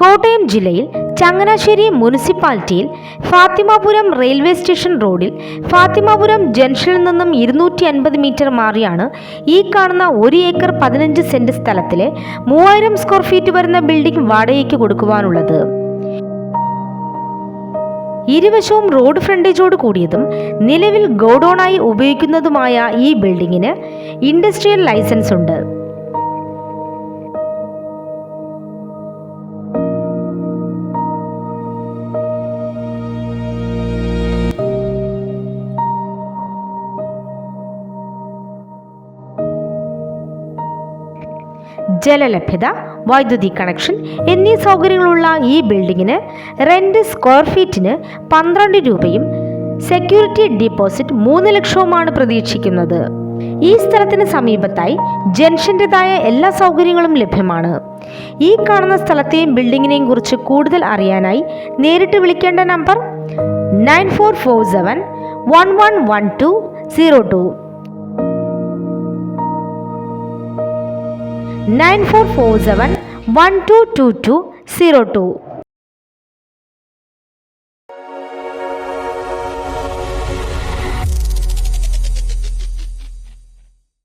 കോട്ടയം ജില്ലയിൽ ചങ്ങനാശ്ശേരി മുനിസിപ്പാലിറ്റിയിൽ Fathimapuram railway station റോഡിൽ ഫാത്തിമാപുരം ജംഗ്ഷനിൽ നിന്നും ഇരുന്നൂറ്റി അൻപത് മീറ്റർ മാറിയാണ് ഈ കാണുന്ന ഒരു ഏക്കർ പതിനഞ്ച് സെന്റ് സ്ഥലത്തിലെ മൂവായിരം സ്ക്വയർ ഫീറ്റ് വരുന്ന ബിൽഡിംഗ് വാടകയ്ക്ക് കൊടുക്കുവാനുള്ളത്. ഇരുവശവും റോഡ് ഫ്രണ്ടേജോട് കൂടിയതും നിലവിൽ ഗോഡൌണായി ഉപയോഗിക്കുന്നതുമായ ഈ ബിൽഡിങ്ങിന് ഇൻഡസ്ട്രിയൽ ലൈസൻസ് ഉണ്ട് ജലലഭ്യത വൈദ്യുതി കണക്ഷൻ എന്നീ സൗകര്യങ്ങളുള്ള ഈ ബിൽഡിങ്ങിന് റെന്റ് സ്ക്വയർ ഫീറ്റിന് പന്ത്രണ്ട് രൂപയും സെക്യൂരിറ്റി ഡിപ്പോസിറ്റ് മൂന്ന് ലക്ഷവുമാണ് പ്രതീക്ഷിക്കുന്നത്. ഈ സ്ഥലത്തിന് സമീപത്തായി ജംഗ്ഷന്റെതായ എല്ലാ സൗകര്യങ്ങളും ലഭ്യമാണ്. ഈ കാണുന്ന സ്ഥലത്തെയും ബിൽഡിങ്ങിനെയും കുറിച്ച് കൂടുതൽ അറിയാനായി നേരിട്ട് വിളിക്കേണ്ട number nine four four seven one one one two zero two nine four four seven one two two two zero two.